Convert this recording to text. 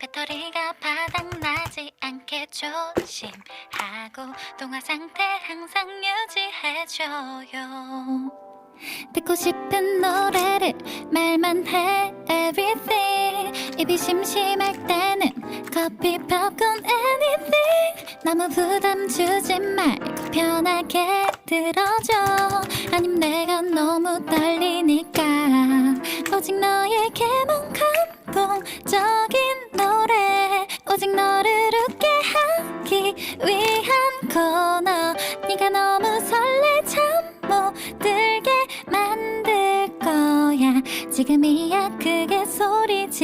배터리가 바닥나지 않게 조심하고 동화 상태 항상 유지해줘요. 듣고 싶은 노래를 말만 해 everything. 입이 심심할 때는 커피 팝콘 anything. 너무 부담 주지 말고 편하게 들어줘. 아님 내가 너무 떨 네가 너무 설레 잠못 들게 만들 거야. 지금이야 크게 소리 지